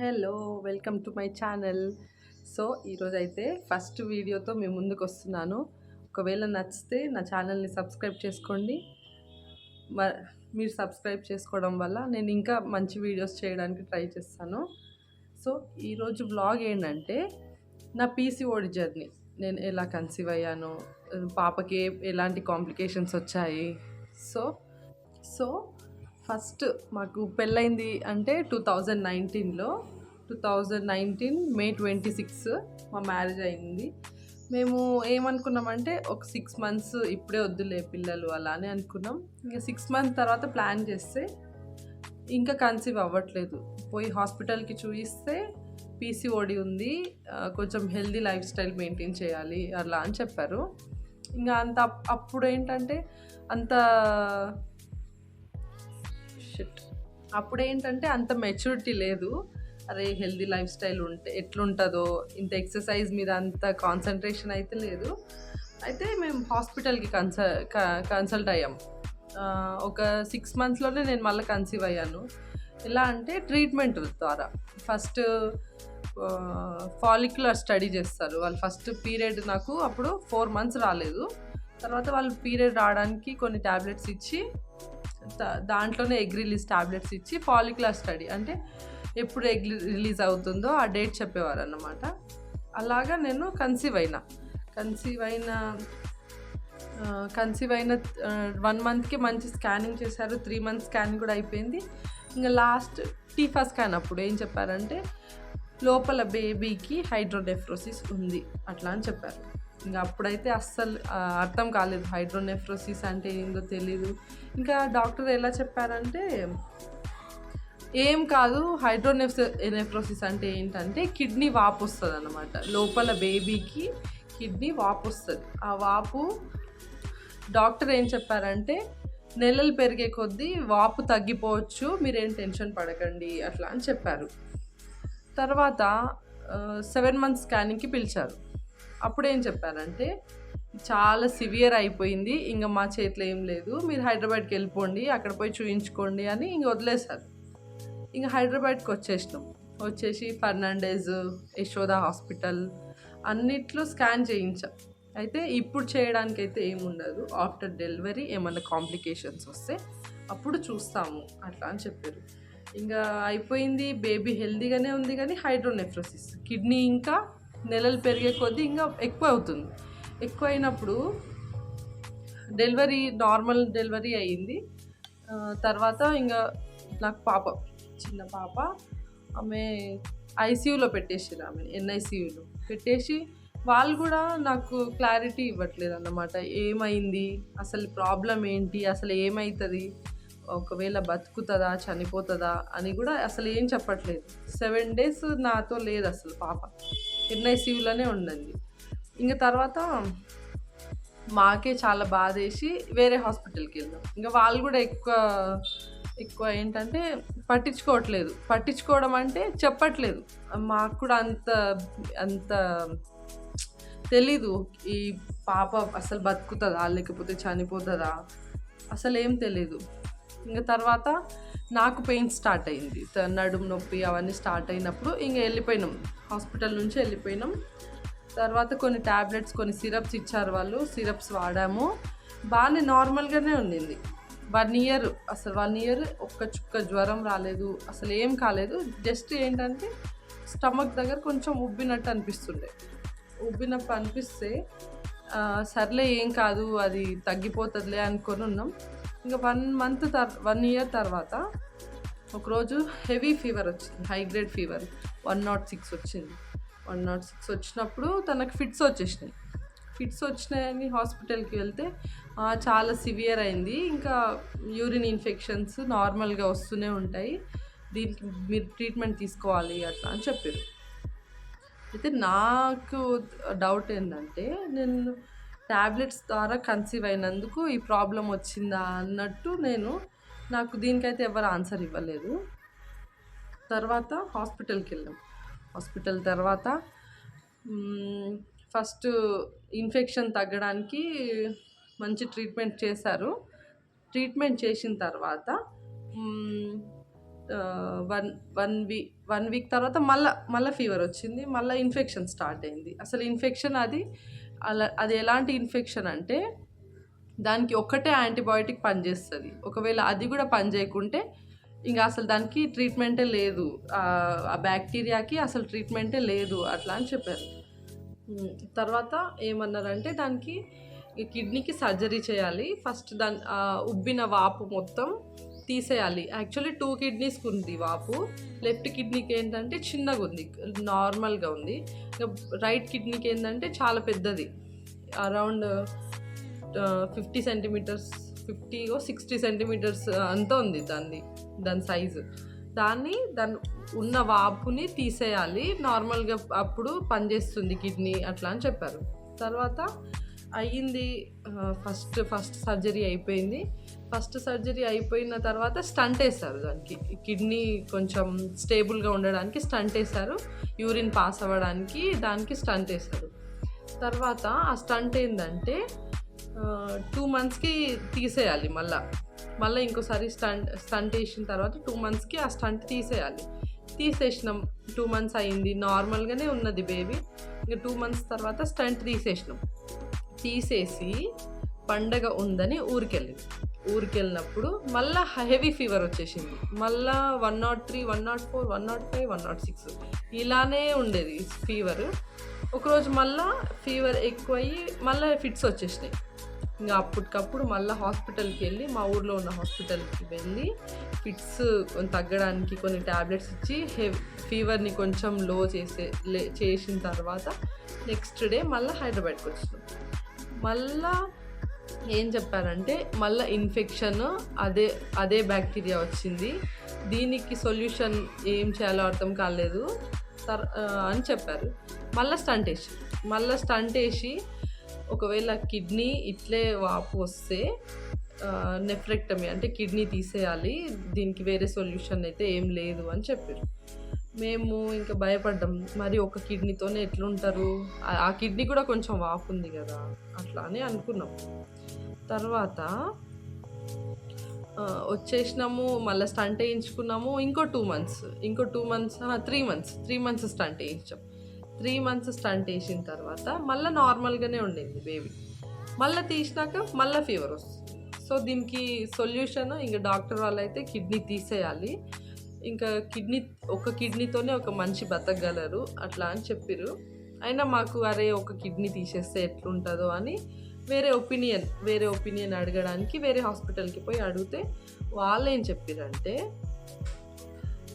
Hello welcome to my channel so ఈరోజైతే first వీడియోతో మేము ముందుకు వస్తున్నాను ఒకవేళ నచ్చితే నా ఛానల్ని సబ్స్క్రైబ్ చేసుకోండి. మ- మీరు సబ్స్క్రైబ్ చేసుకోవడం వల్ల నేను ఇంకా మంచి వీడియోస్ చేయడానికి ట్రై చేస్తాను. సో ఈరోజు బ్లాగ్ ఏంటంటే నా పీసీఓడి జర్నీ నేను ఎలా కన్సీవ్ అయ్యాను? పాపకి ఎలాంటి కాంప్లికేషన్స్ వచ్చాయి? సో సో ఫస్ట్ మాకు పెళ్ళైంది అంటే టూ థౌజండ్ నైన్టీన్లో. Two thousand nineteen May twenty six మా మ్యారేజ్ అయింది. మేము ఏమనుకున్నామంటే ఒక సిక్స్ మంత్స్ ఇప్పుడే వద్దులే పిల్లలు అలా అని అనుకున్నాం. ఇంకా సిక్స్ మంత్ తర్వాత ప్లాన్ చేస్తే ఇంకా కన్సీవ్ అవ్వట్లేదు. పోయి హాస్పిటల్కి చూపిస్తే పీసీఓడి ఉంది కొంచెం హెల్దీ లైఫ్ స్టైల్ మెయింటైన్ చేయాలి అలా అని చెప్పారు. ఇంకా అంత అప్పుడు ఏంటంటే అంత షిట్ అప్పుడు ఏంటంటే అంత మెచ్యూరిటీ లేదు. అరే హెల్దీ లైఫ్ స్టైల్ ఉంటే ఎట్లుంటుందో ఇంత ఎక్సర్సైజ్ మీద అంత కాన్సన్ట్రేషన్ అయితే లేదు. అయితే మేము హాస్పిటల్కి కన్సల్ కన్సల్ట్ అయ్యాం. ఒక సిక్స్ మంత్స్లోనే నేను మళ్ళీ కన్సీవ్ అయ్యాను. ఎలా అంటే ట్రీట్మెంట్ ద్వారా. ఫస్ట్ ఫాలిక్యులర్ స్టడీ చేస్తారు. వాళ్ళు ఫస్ట్ పీరియడ్ నాకు అప్పుడు ఫోర్ మంత్స్ రాలేదు. తర్వాత వాళ్ళు పీరియడ్ రావడానికి కొన్ని ట్యాబ్లెట్స్ ఇచ్చి దాంట్లోనే ఎగ్ రిలీజ్ టాబ్లెట్స్ ఇచ్చి పాలిక్లాస్ స్టడీ అంటే ఎప్పుడు ఎగ్ రిలీజ్ అవుతుందో ఆ డేట్ చెప్పేవారు అన్నమాట అలాగా నేను కన్సీవ్ అయినా. కన్సీవ్ అయిన కన్సీవ్ అయిన వన్ మంత్కి మంచి స్కానింగ్ చేశారు. త్రీ మంత్స్ స్కానింగ్ కూడా అయిపోయింది. ఇంకా లాస్ట్ టీఫా స్కాన్ అప్పుడు ఏం చెప్పారంటే లోపల బేబీకి హైడ్రోనెఫ్రోసిస్ ఉంది అట్లా అని చెప్పారు. ఇంకా అప్పుడైతే అస్సలు అర్థం కాలేదు. హైడ్రోనెఫ్రోసిస్ అంటే ఏందో తెలీదు. ఇంకా డాక్టర్ ఎలా చెప్పారంటే ఏం కాదు హైడ్రోనెఫ్ నెఫ్రోసిస్ అంటే ఏంటంటే కిడ్నీ వాపు వస్తుంది అనమాట లోపల బేబీకి కిడ్నీ వాపు వస్తుంది. ఆ వాపు డాక్టర్ ఏం చెప్పారంటే నెలలు పెరిగే కొద్దీ వాపు తగ్గిపోవచ్చు మీరేం టెన్షన్ పడకండి అట్లా అని చెప్పారు. తర్వాత సెవెన్ మంత్స్ స్కానింగ్కి పిలిచారు. అప్పుడు ఏం చెప్పారంటే చాలా సివియర్ అయిపోయింది ఇంకా మా చేతిలో ఏం లేదు మీరు హైదరాబాద్కి వెళ్ళిపోండి అక్కడ పోయి చూయించుకోండి అని ఇంక వదిలేశారు. ఇంకా హైదరాబాద్కి వచ్చేసినాం. వచ్చేసి ఫర్నాండేజ్ యశోద హాస్పిటల్ అన్నిట్లో స్కాన్ చేయించాం. అయితే ఇప్పుడు చేయడానికి అయితే ఏముండదు ఆఫ్టర్ డెలివరీ ఏమైనా కాంప్లికేషన్స్ వస్తే అప్పుడు చూస్తాము అట్లా అని చెప్పారు. ఇంకా అయిపోయింది బేబీ హెల్దీగానే ఉంది కానీ హైడ్రోనెఫ్రోసిస్ కిడ్నీ ఇంకా నెలలు పెరిగే కొద్దీ ఇంకా ఎక్కువ అవుతుంది ఎక్కువ అయినప్పుడు డెలివరీ నార్మల్ డెలివరీ అయ్యింది. తర్వాత ఇంకా నాకు పాప చిన్న పాప ఆమె ఐసీయూలో పెట్టేసారు ఆమె ఎన్ఐసీయూలో. పెట్టేసి వాళ్ళు కూడా నాకు క్లారిటీ ఇవ్వట్లేదు అన్నమాట. ఏమైంది? అసలు ప్రాబ్లం ఏంటి? అసలు ఏమవుతుంది ఒకవేళ బతుకుతుందా? చనిపోతుందా? అని కూడా అసలు ఏం చెప్పట్లేదు. సెవెన్ డేస్ నాతో లేదు అసలు పాప. ఎన్ఐసీయూలోనే ఉండండి. ఇంకా తర్వాత మాకే చాలా బాధ వేసి వేరే హాస్పిటల్కి వెళ్ళాం ఇంకా వాళ్ళు కూడా ఎక్కువ ఎక్కువ ఏంటంటే పట్టించుకోవట్లేదు. పట్టించుకోవడం అంటే చెప్పట్లేదు. మాకు కూడా అంత అంత తెలీదు. ఈ పాప అసలు బతుకుతుందా? లేకపోతే చనిపోతుందా? అసలు ఏం తెలీదు. ఇంకా తర్వాత నాకు పెయిన్ స్టార్ట్ అయింది. నడుము నొప్పి అవన్నీ స్టార్ట్ అయినప్పుడు ఇంకా వెళ్ళిపోయినాం. హాస్పిటల్ నుంచి వెళ్ళిపోయినాం. తర్వాత కొన్ని ట్యాబ్లెట్స్ కొన్ని సిరప్స్ ఇచ్చారు వాళ్ళు. సిరప్స్ వాడాము. బాగానే నార్మల్గానే ఉండింది. వన్ ఇయర్ అసలు వన్ ఇయర్ ఒక్క చుక్క జ్వరం రాలేదు. అసలు ఏం కాలేదు. జస్ట్ ఏంటంటే స్టమక్ దగ్గర కొంచెం ఉబ్బినట్టు అనిపిస్తుండే. ఉబ్బినప్పుడు అనిపిస్తే సర్లే ఏం కాదు అది తగ్గిపోతుందిలే అనుకొని ఉన్నాం. ఇంకా వన్ మంత్ తర్ వన్ ఇయర్ తర్వాత ఒకరోజు హెవీ ఫీవర్ వచ్చింది high grade fever one nought six వచ్చింది. వన్ నాట్ సిక్స్ వచ్చినప్పుడు తనకు ఫిట్స్ వచ్చేసినాయి. ఫిట్స్ వచ్చినాయని హాస్పిటల్కి వెళ్తే చాలా సివియర్ అయింది. ఇంకా యూరిన్ ఇన్ఫెక్షన్స్ నార్మల్గా వస్తూనే ఉంటాయి. దీనికి మీరు ట్రీట్మెంట్ తీసుకోవాలి అట్లా అని చెప్పారు. అయితే నాకు డౌట్ ఏంటంటే నేను ట్యాబ్లెట్స్ ద్వారా కన్సీవ్ అయినందుకు ఈ ప్రాబ్లం వచ్చిందా అన్నట్టు నేను నాకు దీనికైతే ఎవరు ఆన్సర్ ఇవ్వలేదు. తర్వాత హాస్పిటల్కి వెళ్ళాం. హాస్పిటల్ తర్వాత ఫస్ట్ ఇన్ఫెక్షన్ తగ్గడానికి మంచి ట్రీట్మెంట్ చేశారు. ట్రీట్మెంట్ చేసిన తర్వాత one one week one week తర్వాత మళ్ళీ మళ్ళీ ఫీవర్ వచ్చింది. మళ్ళీ ఇన్ఫెక్షన్ స్టార్ట్ అయింది. అసలు ఇన్ఫెక్షన్ అది అలా అది ఎలాంటి ఇన్ఫెక్షన్ అంటే దానికి ఒక్కటే యాంటీబయాటిక్ పనిచేస్తుంది. ఒకవేళ అది కూడా పనిచేయకుంటే ఇంకా అసలు దానికి ట్రీట్మెంటే లేదు. ఆ బ్యాక్టీరియాకి అసలు ట్రీట్మెంటే లేదు. అట్లా అని చెప్పారు. తర్వాత ఏమన్నారంటే దానికి కిడ్నీకి సర్జరీ చేయాలి. ఫస్ట్ దాని ఉబ్బిన వాపు మొత్తం తీసేయాలి. యాక్చువల్లీ టూ కిడ్నీస్కి ఉంది వాపు. లెఫ్ట్ కిడ్నీకి ఏంటంటే చిన్నగా ఉంది. నార్మల్గా ఉంది. రైట్ కిడ్నీకి ఏంటంటే చాలా పెద్దది. అరౌండ్ ఫిఫ్టీ సెంటీమీటర్స్ ఫిఫ్టీ ఓ సిక్స్టీ సెంటీమీటర్స్ అంతా ఉంది దాన్ని దాని సైజు దాన్ని దాని ఉన్న వాపుని తీసేయాలి. నార్మల్గా అప్పుడు పనిచేస్తుంది కిడ్నీ అట్లా అని చెప్పారు. తర్వాత అయ్యింది ఫస్ట్ ఫస్ట్ సర్జరీ అయిపోయింది. ఫస్ట్ సర్జరీ అయిపోయిన తర్వాత స్టంట్ వేశారు దానికి. కిడ్నీ కొంచెం స్టేబుల్గా ఉండడానికి స్టంట్ వేశారు. యూరిన్ పాస్ అవ్వడానికి దానికి స్టంట్ వేశారు. తర్వాత ఆ స్టంట్ ఏంటంటే టూ మంత్స్కి తీసేయాలి మళ్ళా. మళ్ళీ ఇంకోసారి స్టంట్ స్టంట్ వేసిన తర్వాత టూ మంత్స్కి ఆ స్టంట్ తీసేయాలి. తీసేసినాం టూ మంత్స్ అయింది నార్మల్గానే ఉన్నది బేబీ. ఇంకా టూ మంత్స్ తర్వాత స్టంట్ తీసేసినాం. తీసేసి పండగ ఉందని ఊరికెళ్ళింది. ఊరికెళ్ళినప్పుడు మళ్ళా హెవీ ఫీవర్ వచ్చేసింది. మళ్ళా one nought three one nought four one nought five one nought six ఇలానే ఉండేది ఫీవర్. ఒకరోజు మళ్ళా ఫీవర్ ఎక్కువయ్యి మళ్ళీ ఫిట్స్ వచ్చేసినాయి. ఇంకా అప్పటికప్పుడు మళ్ళీ హాస్పిటల్కి వెళ్ళి మా ఊర్లో ఉన్న హాస్పిటల్కి వెళ్ళి ఫిట్స్ తగ్గడానికి కొన్ని ట్యాబ్లెట్స్ ఇచ్చి హెవ్ ఫీవర్ని కొంచెం లో చేసే లే చేసిన తర్వాత నెక్స్ట్ డే మళ్ళీ హైదరాబాద్కి వచ్చినాం. మళ్ళా ఏం చెప్పారంటే మళ్ళీ ఇన్ఫెక్షన్ అదే అదే బ్యాక్టీరియా వచ్చింది. దీనికి సొల్యూషన్ ఏం చేయాలో అర్థం కాలేదు. తర్ అని చెప్పారు. మళ్ళీ స్టంట్ వేసి మళ్ళీ స్టంట్ వేసి ఒకవేళ కిడ్నీ ఇట్లే వాపు వస్తే నెఫ్రెక్టమీ అంటే కిడ్నీ తీసేయాలి. దీనికి వేరే సొల్యూషన్ అయితే ఏం లేదు అని చెప్పారు. మేము ఇంకా భయపడ్డాం. మరి ఒక కిడ్నీతోనే ఎట్లుంటారు? ఆ- కిడ్నీ కూడా కొంచెం వాపు ఉంది కదా. అట్లా అని అనుకున్నాం. తర్వాత వచ్చేసినాము మళ్ళీ స్టంట్ వేయించుకున్నాము. ఇంకో టూ మంత్స్ ఇంకో two months three months three months stent వేయించాం. Three months stent వేసిన తర్వాత మళ్ళీ నార్మల్గానే ఉండింది బేబీ మళ్ళీ తీసినాక మళ్ళీ ఫీవర్ వస్తుంది. సో దీనికి సొల్యూషన్ ఇంకా డాక్టర్ వాళ్ళు అయితే కిడ్నీ తీసేయాలి. ఇంకా కిడ్నీ ఒక కిడ్నీతోనే ఒక మనిషి బతకగలరు. అట్లా అని చెప్పిర్రు. అయినా మాకు అరే ఒక కిడ్నీ తీసేస్తే ఎట్లుంటుందో అని వేరే ఒపీనియన్ వేరే ఒపీనియన్ అడగడానికి వేరే హాస్పిటల్కి పోయి అడిగితే వాళ్ళు ఏం చెప్పారంటే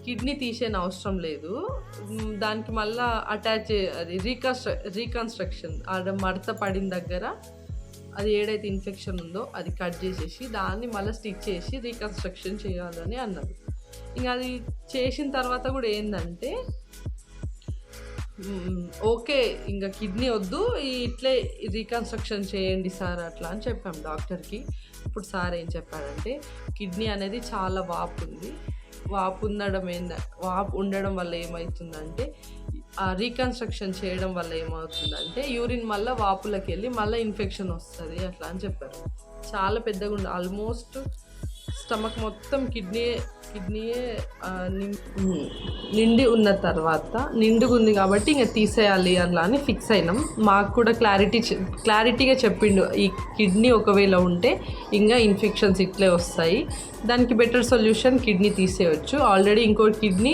కిడ్నీ తీసేన అవసరం లేదు. దానికి మళ్ళా అటాచ్ అది రీకన్స్ట్ర రీకన్స్ట్రక్షన్ ఆడ మడత పడిన దగ్గర అది ఏడైతే ఇన్ఫెక్షన్ ఉందో అది కట్ చేసేసి దాన్ని మళ్ళీ స్టిచ్ చేసి రీకన్స్ట్రక్షన్ చేయాలని అన్నారు. ఇంకా అది చేసిన తర్వాత కూడా ఏంటంటే ఓకే ఇంకా కిడ్నీ వద్దు ఇట్లే రీకన్స్ట్రక్షన్ చేయండి సార్ అట్లా అని చెప్పాం డాక్టర్కి. ఇప్పుడు సార్ ఏం చెప్పారంటే కిడ్నీ అనేది చాలా వాపు ఉంది. వాపు ఉండడం ఏంద వాపు ఉండడం వల్ల ఏమవుతుందంటే ఆ రీకన్స్ట్రక్షన్ చేయడం వల్ల ఏమవుతుందంటే యూరిన్ మళ్ళీ వాపులకి వెళ్ళి మళ్ళీ ఇన్ఫెక్షన్ వస్తుంది అట్లా అని చెప్పారు. చాలా పెద్దగా ఉండే ఆల్మోస్ట్ స్టమక్ మొత్తం కిడ్నీ కిడ్నీయే నిండి ఉన్న తర్వాత నిండుగా ఉంది కాబట్టి ఇంకా తీసేయాలి అలా అని ఫిక్స్ అయినాం. మాకు కూడా క్లారిటీ క్లారిటీగా చెప్పిండు. ఈ కిడ్నీ ఒకవేళ ఉంటే ఇంకా ఇన్ఫెక్షన్స్ ఇట్లే వస్తాయి. దానికి బెటర్ సొల్యూషన్ కిడ్నీ తీసేయచ్చు. ఆల్రెడీ ఇంకో కిడ్నీ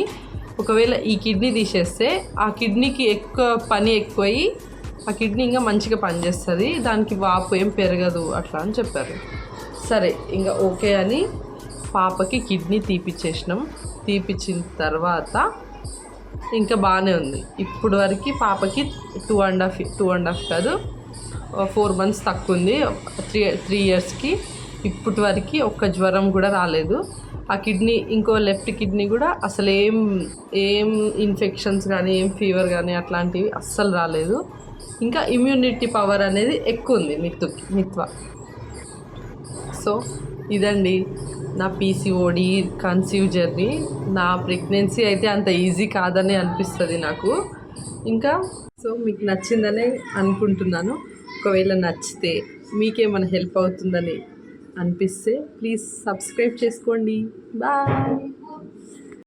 ఒకవేళ ఈ కిడ్నీ తీసేస్తే ఆ కిడ్నీకి ఎక్కువ పని ఎక్కువయ్యి ఆ కిడ్నీ ఇంకా మంచిగా పనిచేస్తుంది. దానికి వాపు ఏం పెరగదు అట్లా అని చెప్పారు. సరే ఇంకా ఓకే అని పాపకి కిడ్నీ తీపిచ్చేసినాం. తీపిచ్చిన తర్వాత ఇంకా బాగానే ఉంది. ఇప్పుడు వరకు పాపకి two and half two and half కాదు ఫోర్ మంత్స్ తక్కువ ఉంది. త్రీ త్రీ ఇయర్స్కి ఇప్పటి వరకు ఒక్క జ్వరం కూడా రాలేదు. ఆ కిడ్నీ ఇంకో లెఫ్ట్ కిడ్నీ కూడా అసలు ఏం ఏం ఇన్ఫెక్షన్స్ కానీ ఏం ఫీవర్ కానీ అట్లాంటివి అస్సలు రాలేదు. ఇంకా ఇమ్యూనిటీ పవర్ అనేది ఎక్కువ ఉంది మిత్తు మిత్వ. సో ఇదండి. నా పీసీఓడి కన్సీవ్ జర్నీ నా ప్రెగ్నెన్సీ అయితే అంత ఈజీ కాదని అనిపిస్తుంది నాకు. ఇంకా సో మీకు నచ్చిందనే అనుకుంటున్నాను. ఒకవేళ నచ్చితే మీకేమైనా హెల్ప్ అవుతుందని అనిపిస్తే ప్లీజ్ సబ్స్క్రైబ్ చేసుకోండి. బాయ్